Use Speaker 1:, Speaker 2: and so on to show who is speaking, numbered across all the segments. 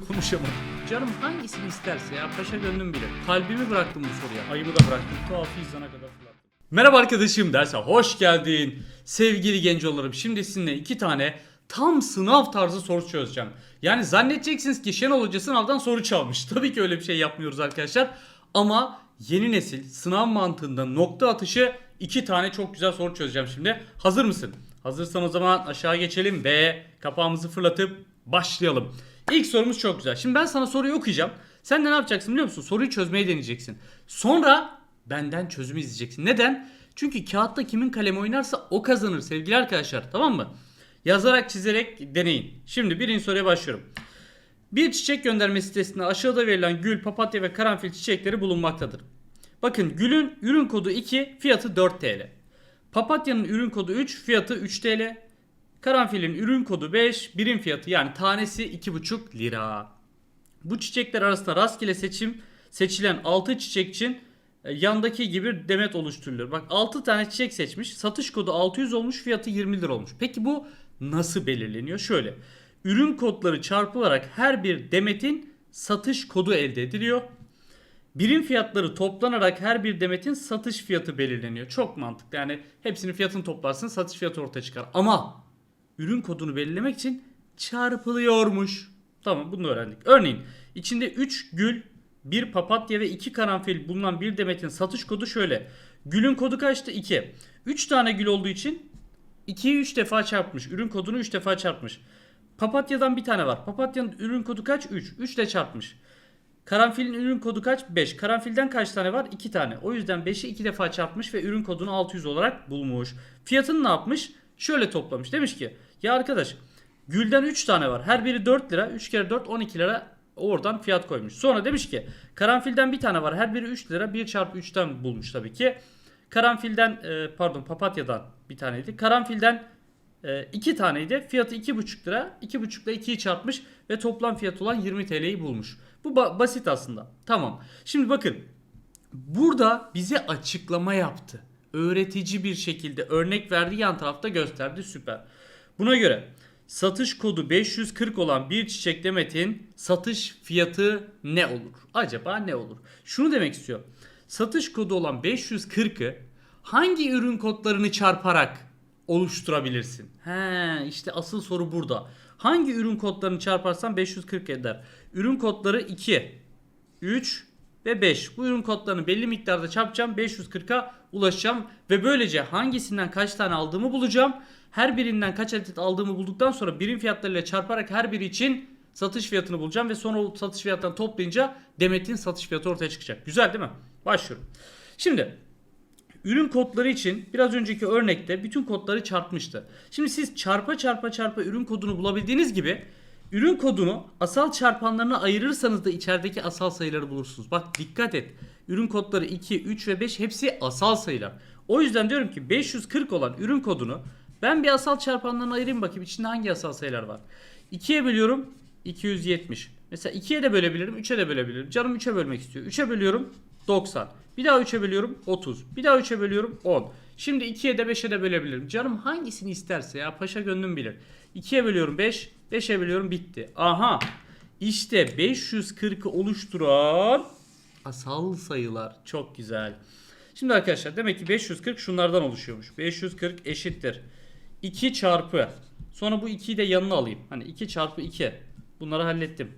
Speaker 1: Konuşamadım. Canım hangisini isterse ya paşa gönlüm bilir. Kalbimi bıraktım bu soruya. Ayımı da bıraktım. Tuhafı izana kadar fırlattım. Merhaba arkadaşım derse hoş geldin. Sevgili gencolarım şimdi sizinle iki tane tam sınav tarzı soru çözeceğim. Yani zannedeceksiniz ki Şenol Hoca sınavdan soru çalmış. Tabii ki öyle bir şey yapmıyoruz arkadaşlar. Ama yeni nesil sınav mantığında nokta atışı iki tane çok güzel soru çözeceğim şimdi. Hazır mısın? Hazırsan o zaman aşağı geçelim ve kapağımızı fırlatıp başlayalım. İlk sorumuz çok güzel. Şimdi ben sana soruyu okuyacağım. Sen de ne yapacaksın biliyor musun? Soruyu çözmeyi deneyeceksin. Sonra benden çözümü izleyeceksin. Neden? Çünkü kağıtta kimin kalemi oynarsa o kazanır sevgili arkadaşlar. Tamam mı? Yazarak çizerek deneyin. Şimdi birinci soruya başlıyorum. Bir çiçek gönderme sitesinde aşağıda verilen gül, papatya ve karanfil çiçekleri bulunmaktadır. Bakın gülün ürün kodu 2, fiyatı 4 TL. Papatyanın ürün kodu 3, fiyatı 3 TL. Karanfilin ürün kodu 5, birim fiyatı yani tanesi 2,5 lira. Bu çiçekler arasında rastgele seçim seçilen 6 çiçek için e, yandaki gibi demet oluşturulur. Bak 6 tane çiçek seçmiş. Satış kodu 600 olmuş, fiyatı 20 lira olmuş. Peki bu nasıl belirleniyor? Şöyle. Ürün kodları çarpılarak her bir demetin satış kodu elde ediliyor. Birim fiyatları toplanarak her bir demetin satış fiyatı belirleniyor. Çok mantıklı. Yani hepsinin fiyatını toplarsın satış fiyatı ortaya çıkar. Ama ürün kodunu belirlemek için çarpılıyormuş. Tamam bunu öğrendik. Örneğin içinde 3 gül, 1 papatya ve 2 karanfil bulunan bir demetin satış kodu şöyle. Gülün kodu kaçtı? 2. 3 tane gül olduğu için 2'yi 3 defa çarpmış. Ürün kodunu 3 defa çarpmış. Papatyadan bir tane var. Papatyanın ürün kodu kaç? 3. 3 ile çarpmış. Karanfilin ürün kodu kaç? 5. Karanfilden kaç tane var? 2 tane. O yüzden 5'i 2 defa çarpmış ve ürün kodunu 600 olarak bulmuş. Fiyatını ne yapmış? Şöyle toplamış. Demiş ki ya arkadaş gülden 3 tane var. Her biri 4 lira. 3 kere 4 12 lira oradan fiyat koymuş. Sonra demiş ki karanfilden bir tane var. Her biri 3 lira. 1 çarpı 3'ten bulmuş tabii ki. Karanfilden e, pardon papatyadan bir taneydi. Karanfilden e, iki taneydi. Fiyatı 2,5 lira. 2,5 ile 2'yi çarpmış ve toplam fiyat olan 20 TL'yi bulmuş. Bu ba- basit aslında. Tamam. Şimdi bakın. Burada bize açıklama yaptı. Öğretici bir şekilde örnek verdi yan tarafta gösterdi süper. Buna göre satış kodu 540 olan bir çiçek demetin satış fiyatı ne olur? Acaba ne olur? Şunu demek istiyor. Satış kodu olan 540'ı hangi ürün kodlarını çarparak oluşturabilirsin? He işte asıl soru burada. Hangi ürün kodlarını çarparsan 540 eder? Ürün kodları 2, 3 ve 5. Bu ürün kodlarını belli miktarda çarpacağım. 540'a ulaşacağım ve böylece hangisinden kaç tane aldığımı bulacağım. Her birinden kaç adet aldığımı bulduktan sonra birim fiyatlarıyla çarparak her biri için satış fiyatını bulacağım ve sonra o satış fiyatlarını toplayınca demetin satış fiyatı ortaya çıkacak. Güzel değil mi? Başlıyorum. Şimdi ürün kodları için biraz önceki örnekte bütün kodları çarpmıştı. Şimdi siz çarpa çarpa çarpa ürün kodunu bulabildiğiniz gibi ürün kodunu asal çarpanlarına ayırırsanız da içerideki asal sayıları bulursunuz. Bak dikkat et. Ürün kodları 2, 3 ve 5 hepsi asal sayılar. O yüzden diyorum ki 540 olan ürün kodunu ben bir asal çarpanlarına ayırayım bakayım içinde hangi asal sayılar var. 2'ye bölüyorum 270. Mesela 2'ye de bölebilirim 3'e de bölebilirim. Canım 3'e bölmek istiyor. 3'e bölüyorum 90. Bir daha 3'e bölüyorum 30. Bir daha 3'e bölüyorum 10. Şimdi 2'ye de 5'e de bölebilirim. Canım hangisini isterse ya paşa gönlüm bilir. 2'ye bölüyorum 5. 5'e bölüyorum bitti. Aha. İşte 540'ı oluşturan asal sayılar. Çok güzel. Şimdi arkadaşlar demek ki 540 şunlardan oluşuyormuş. 540 eşittir. 2 çarpı. Sonra bu 2'yi de yanına alayım. Hani 2 çarpı 2. Bunları hallettim.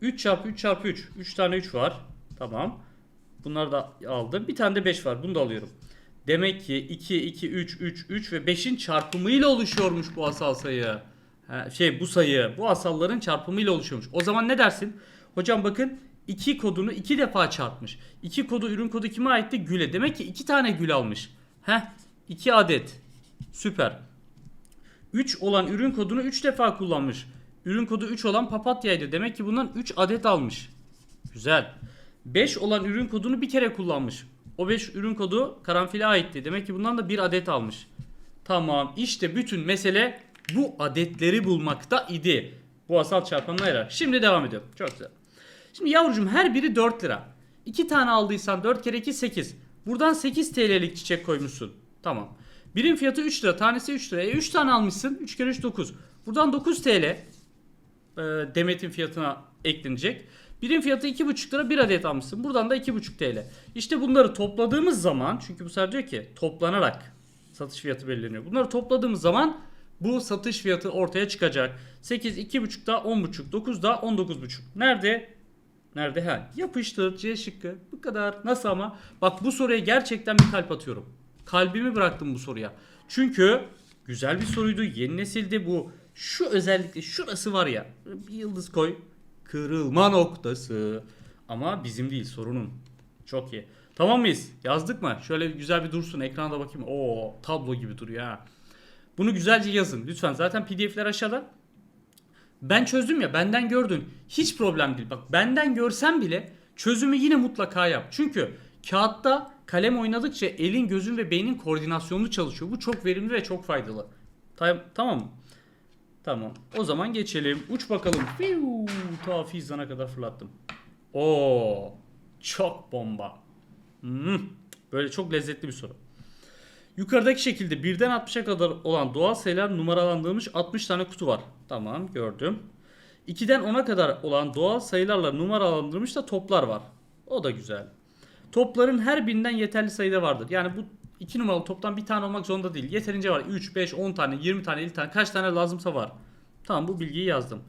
Speaker 1: 3 çarpı 3 çarpı 3. 3 tane 3 var. Tamam. Bunları da aldım. Bir tane de 5 var. Bunu da alıyorum. Demek ki 2, 2, 3, 3, 3 ve 5'in çarpımıyla oluşuyormuş bu asal sayı. Şey bu sayı bu asalların çarpımıyla oluşuyormuş. O zaman ne dersin? Hocam bakın 2 kodunu 2 defa çarpmış. 2 kodu ürün kodu kime aitti? Gül'e. Demek ki 2 tane gül almış. Heh 2 adet. Süper. 3 olan ürün kodunu 3 defa kullanmış. Ürün kodu 3 olan papatyaydı. Demek ki bundan 3 adet almış. Güzel. 5 olan ürün kodunu bir kere kullanmış. O 5 ürün kodu karanfile aitti. Demek ki bundan da bir adet almış. Tamam işte bütün mesele bu adetleri bulmakta idi. Bu asal çarpanına. Şimdi devam ediyorum. Çok güzel. Şimdi yavrucuğum her biri 4 lira. 2 tane aldıysan 4 kere 2 8. Buradan 8 TL'lik çiçek koymuşsun. Tamam. Birim fiyatı 3 lira. Tanesi 3 lira. E 3 tane almışsın. 3 kere 3 9. Buradan 9 TL e, demetin fiyatına eklenecek. Birim fiyatı 2,5 lira bir adet almışsın. Buradan da 2,5 TL. İşte bunları topladığımız zaman çünkü bu sefer diyor ki toplanarak satış fiyatı belirleniyor. Bunları topladığımız zaman bu satış fiyatı ortaya çıkacak. 8, 2,5 da 10,5, 9 da 19,5. Nerede? Nerede? Ha, yapıştır C şıkkı. Bu kadar. Nasıl ama? Bak bu soruya gerçekten bir kalp atıyorum. Kalbimi bıraktım bu soruya. Çünkü güzel bir soruydu. Yeni nesilde bu. Şu özellikle şurası var ya. Bir yıldız koy. Kırılma noktası. Ama bizim değil sorunun. Çok iyi. Tamam mıyız? Yazdık mı? Şöyle güzel bir dursun. Ekranda bakayım. Oo tablo gibi duruyor ha. Bunu güzelce yazın. Lütfen. Zaten pdf'ler aşağıda. Ben çözdüm ya benden gördün. Hiç problem değil. Bak benden görsen bile çözümü yine mutlaka yap. Çünkü kağıtta kalem oynadıkça elin, gözün ve beynin koordinasyonlu çalışıyor. Bu çok verimli ve çok faydalı. Ta- tamam mı? Tamam. O zaman geçelim. Uç bakalım. Fiu, ta Fizan'a kadar fırlattım. Oo, çok bomba. Hmm, böyle çok lezzetli bir soru. Yukarıdaki şekilde birden 60'a kadar olan doğal sayılar numaralandırılmış 60 tane kutu var. Tamam gördüm. 2'den 10'a kadar olan doğal sayılarla numaralandırılmış da toplar var. O da güzel. Topların her birinden yeterli sayıda vardır. Yani bu 2 numaralı toptan bir tane olmak zorunda değil. Yeterince var. 3, 5, 10 tane, 20 tane, 50 tane kaç tane lazımsa var. Tamam bu bilgiyi yazdım.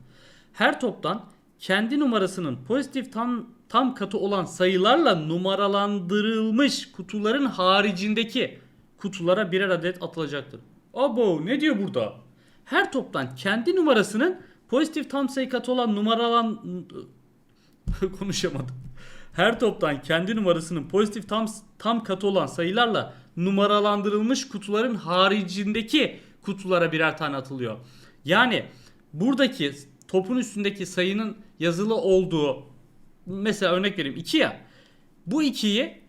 Speaker 1: Her toptan kendi numarasının pozitif tam tam katı olan sayılarla numaralandırılmış kutuların haricindeki kutulara birer adet atılacaktır. Abo ne diyor burada? Her toptan kendi numarasının pozitif tam sayı katı olan numaralan konuşamadım. Her toptan kendi numarasının pozitif tam tam katı olan sayılarla numaralandırılmış kutuların haricindeki kutulara birer tane atılıyor. Yani buradaki topun üstündeki sayının yazılı olduğu mesela örnek vereyim 2 ya. Bu 2'yi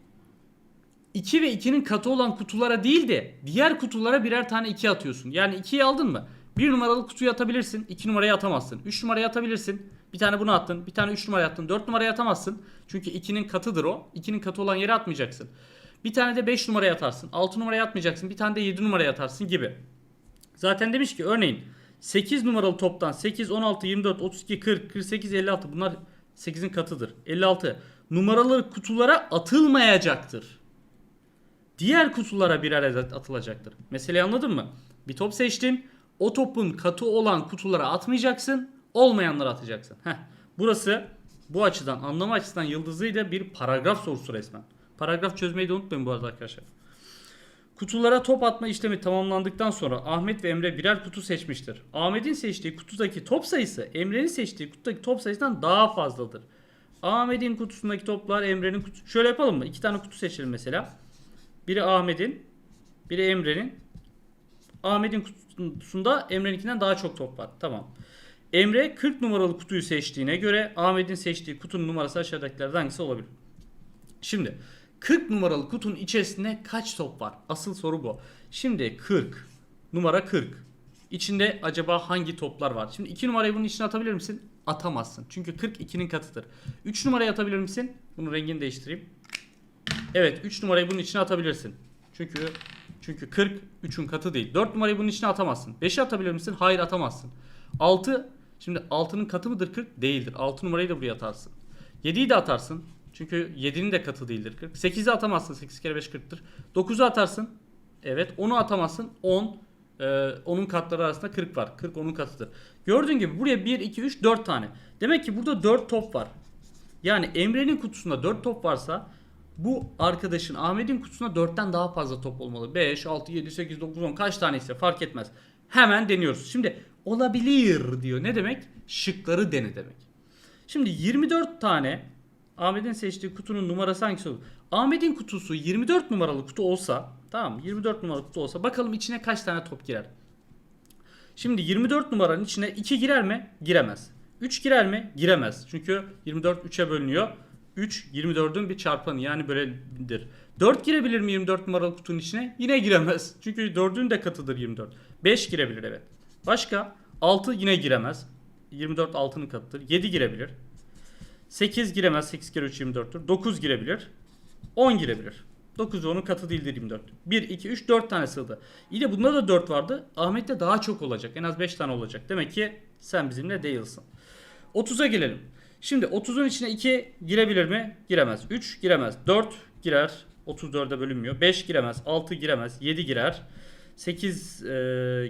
Speaker 1: 2 ve 2'nin katı olan kutulara değil de diğer kutulara birer tane 2 atıyorsun. Yani 2'yi aldın mı? 1 numaralı kutuyu atabilirsin. 2 numarayı atamazsın. 3 numarayı atabilirsin. Bir tane bunu attın. Bir tane 3 numarayı attın. 4 numarayı atamazsın. Çünkü 2'nin katıdır o. 2'nin katı olan yere atmayacaksın. Bir tane de 5 numaraya atarsın. 6 numaraya atmayacaksın. Bir tane de 7 numaraya atarsın gibi. Zaten demiş ki örneğin 8 numaralı toptan 8, 16, 24, 32, 40, 48, 56 bunlar 8'in katıdır. 56 numaralı kutulara atılmayacaktır. Diğer kutulara birer atılacaktır. Meseleyi anladın mı? Bir top seçtin. O topun katı olan kutulara atmayacaksın. Olmayanlara atacaksın. Heh. Burası bu açıdan anlama açısından yıldızıyla bir paragraf sorusu resmen. Paragraf çözmeyi de unutmayın bu arada arkadaşlar. Kutulara top atma işlemi tamamlandıktan sonra Ahmet ve Emre birer kutu seçmiştir. Ahmet'in seçtiği kutudaki top sayısı Emre'nin seçtiği kutudaki top sayısından daha fazladır. Ahmet'in kutusundaki toplar Emre'nin kutusu. Şöyle yapalım mı? İki tane kutu seçelim mesela. Biri Ahmet'in, biri Emre'nin. Ahmet'in kutusunda Emre'ninkinden daha çok top var. Tamam. Emre 40 numaralı kutuyu seçtiğine göre Ahmet'in seçtiği kutunun numarası aşağıdakilerden hangisi olabilir? Şimdi 40 numaralı kutunun içerisinde kaç top var? Asıl soru bu. Şimdi 40. Numara 40. İçinde acaba hangi toplar var? Şimdi 2 numarayı bunun içine atabilir misin? Atamazsın. Çünkü 40 2'nin katıdır. 3 numarayı atabilir misin? Bunun rengini değiştireyim. Evet 3 numarayı bunun içine atabilirsin. Çünkü çünkü 40 3'ün katı değil. 4 numarayı bunun içine atamazsın. 5'i atabilir misin? Hayır atamazsın. 6 şimdi 6'nın katı mıdır 40? Değildir. 6 numarayı da buraya atarsın. 7'yi de atarsın. Çünkü 7'nin de katı değildir 40. 8'i atamazsın. 8 kere 5 40'tır. 9'u atarsın. Evet. 10'u atamazsın. 10 e, onun katları arasında 40 var. 40 onun katıdır. Gördüğün gibi buraya 1, 2, 3, 4 tane. Demek ki burada 4 top var. Yani Emre'nin kutusunda 4 top varsa bu arkadaşın Ahmet'in kutusuna 4'ten daha fazla top olmalı. 5, 6, 7, 8, 9, 10 kaç taneyse fark etmez. Hemen deniyoruz. Şimdi olabilir diyor. Ne demek? Şıkları dene demek. Şimdi 24 tane Ahmet'in seçtiği kutunun numarası hangisi olur? Ahmet'in kutusu 24 numaralı kutu olsa tamam mı? 24 numaralı kutu olsa bakalım içine kaç tane top girer? Şimdi 24 numaranın içine 2 girer mi? Giremez. 3 girer mi? Giremez. Çünkü 24 3'e bölünüyor. 3 24'ün bir çarpanı yani böyledir. 4 girebilir mi 24 numaralı kutunun içine? Yine giremez. Çünkü 4'ün de katıdır 24. 5 girebilir evet. Başka? 6 yine giremez. 24 6'nın katıdır. 7 girebilir. 8 giremez. 8 kere 3 24'tür. 9 girebilir. 10 girebilir. 9 ve onun katı değildir 24. 1, 2, 3, 4 tane sığdı. De bunda da 4 vardı. Ahmet'te daha çok olacak. En az 5 tane olacak. Demek ki sen bizimle değilsin. 30'a gelelim. Şimdi 30'un içine 2 girebilir mi? Giremez. 3 giremez. 4 girer. 34'e bölünmüyor. 5 giremez. 6 giremez. 7 girer. 8 e,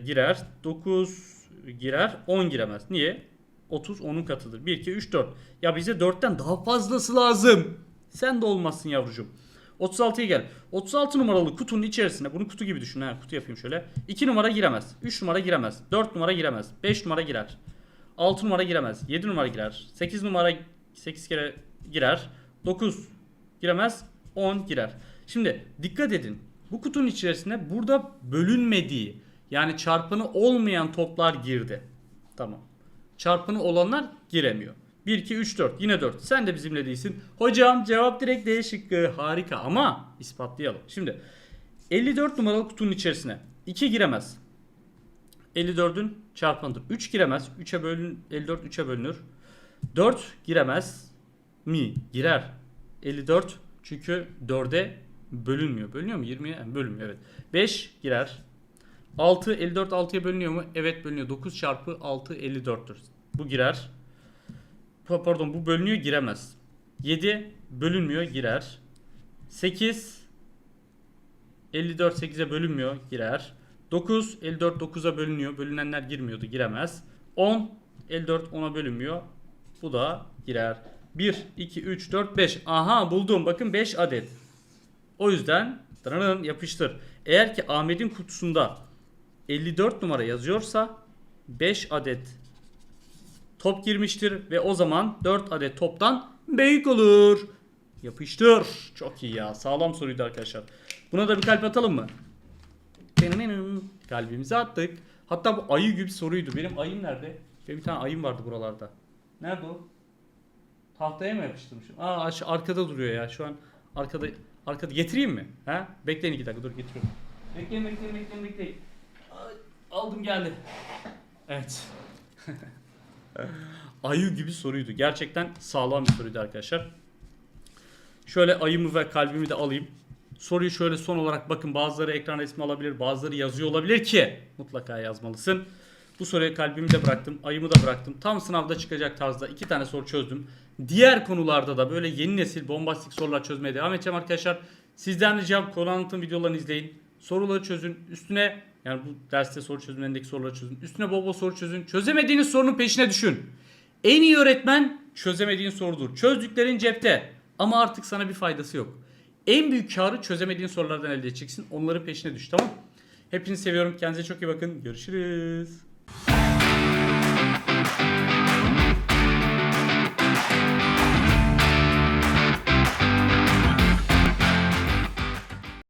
Speaker 1: girer. 9 girer. 10 giremez. Niye? 30 10'un katıdır. 1, 2, 3, 4. Ya bize 4'ten daha fazlası lazım. Sen de olmazsın yavrucuğum. 36'ya gel. 36 numaralı kutunun içerisine bunu kutu gibi düşün ha. Kutu yapayım şöyle. 2 numara giremez. 3 numara giremez. 4 numara giremez. 5 numara girer. 6 numara giremez. 7 numara girer. 8 numara 8 kere girer. 9 giremez. 10 girer. Şimdi dikkat edin. Bu kutunun içerisine burada bölünmediği yani çarpımı olmayan toplar girdi. Tamam. Çarpımı olanlar giremiyor. 1, 2, 3, 4. Yine 4. Sen de bizimle değilsin. Hocam cevap direkt D şıkkı. Harika ama ispatlayalım. Şimdi 54 numaralı kutunun içerisine 2 giremez. 54'ün çarpanıdır. 3 giremez. 3'e bölün 54 3'e bölünür. 4 giremez mi? Girer. 54 çünkü 4'e bölünmüyor. Bölünüyor mu? 20'ye bölünmüyor evet. 5 girer. 6 54 6'ya bölünüyor mu? Evet bölünüyor. 9 çarpı 6 54'tür. Bu girer. Pa- Pardon bu bölünüyor giremez. 7 bölünmüyor girer. 8 54 8'e bölünmüyor girer. 9 54 9'a bölünüyor. Bölünenler girmiyordu giremez. 10 54 10'a bölünmüyor. Bu da girer. 1 2 3 4 5. Aha buldum. Bakın 5 adet. O yüzden yapıştır. Eğer ki Ahmet'in kutusunda 54 numara yazıyorsa 5 adet top girmiştir ve o zaman 4 adet toptan büyük olur. Yapıştır. Çok iyi ya. Sağlam soruydu arkadaşlar. Buna da bir kalp atalım mı? Kalbimizi attık. Hatta bu ayı gibi soruydu. Benim ayım nerede? Benim bir tane ayım vardı buralarda. Nerede o? Tahtaya mı yapıştırmışım? Aa arkada duruyor ya. Şu an arkada arkada getireyim mi? Ha? Bekleyin iki dakika dur getiriyorum. Bekleyin bekleyin bekleyin bekleyin. Aldım geldi. Evet. Ayı gibi soruydu. Gerçekten sağlam bir soruydu arkadaşlar. Şöyle ayımı ve kalbimi de alayım. Soruyu şöyle son olarak bakın bazıları ekran resmi alabilir bazıları yazıyor olabilir ki mutlaka yazmalısın. Bu soruya kalbimi de bıraktım ayımı da bıraktım. Tam sınavda çıkacak tarzda iki tane soru çözdüm. Diğer konularda da böyle yeni nesil bombastik sorular çözmeye devam edeceğim arkadaşlar. Sizden ricam konu anlatım videolarını izleyin. Soruları çözün. Üstüne yani bu derste soru çözümlerindeki soruları çözün. Üstüne bol soru çözün. Çözemediğiniz sorunun peşine düşün. En iyi öğretmen çözemediğin sorudur. Çözdüklerin cepte ama artık sana bir faydası yok. En büyük karı çözemediğin sorulardan elde edeceksin. Onların peşine düş tamam Hepinizi seviyorum. Kendinize çok iyi bakın. Görüşürüz.